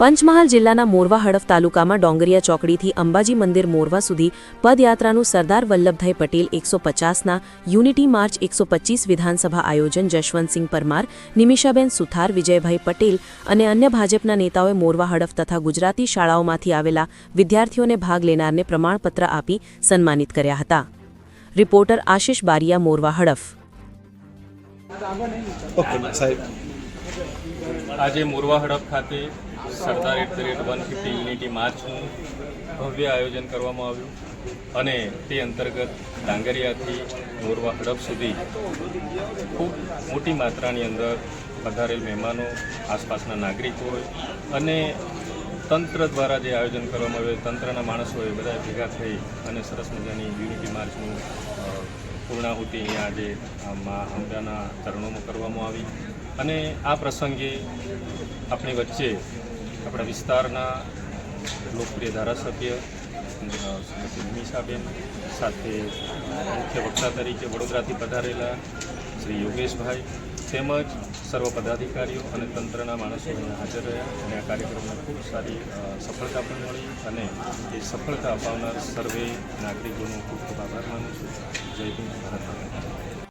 પંચમહાલ જિલ્લાના મોરવા હડફ તાલુકામાં ડોંગરિયા ચોકડીથી અંબાજી મંદિર મોરવા સુધી પદયાત્રાનું સરદાર વલ્લભભાઈ પટેલ એકસો પચાસના યુનિટી માર્ચ એકસો પચીસ વિધાનસભા આયોજન જશવંતસિંહ પરમાર નિમિષાબેન સુથાર વિજયભાઈ પટેલ અને અન્ય ભાજપના નેતાઓએ મોરવા હડફ તથા ગુજરાતી શાળાઓમાંથી આવેલા વિદ્યાર્થીઓને ભાગ લેનારને પ્રમાણપત્ર આપી સન્માનિત કર્યા હતા. રિપોર્ટર આશિષ બારિયા મોરવા હડફ. આજે મોરવા હડફ ખાતે Sardar at the rate one fifty unity માર્ચનું ભવ્ય આયોજન કરવામાં આવ્યું અને તે અંતર્ગત ડાંગરિયાથી મોરવા હડપ સુધી ખૂબ મોટી માત્રાની અંદર પધારેલ મહેમાનો, આસપાસના નાગરિકો અને તંત્ર દ્વારા જે આયોજન કરવામાં આવ્યું, તંત્રના માણસોએ બધા ભેગા થઈ અને સરસ મજાની યુનિટી માર્ચનું પૂર્ણાહુતિ અહીંયા આજે મા અંબાના ચરણોમાં કરવામાં આવી. અને આ પ્રસંગે આપણી વચ્ચે આપણા વિસ્તારના લોકપ્રિય ધારાસભ્ય, શ્રીમતી નિમિષાબેન, સાથે મુખ્ય વક્તા તરીકે વડોદરાથી પધારેલા શ્રી યોગેશભાઈ તેમજ સર્વ પદાધિકારીઓ અને તંત્રના માણસો અહીંયા હાજર રહ્યા. અને આ કાર્યક્રમને ખૂબ સારી સફળતા પણ મળી અને એ સફળતા અપાવનાર સર્વે નાગરિકોનો ખૂબ ખૂબ આભાર માનું છું. જય હિન્દ, ભારત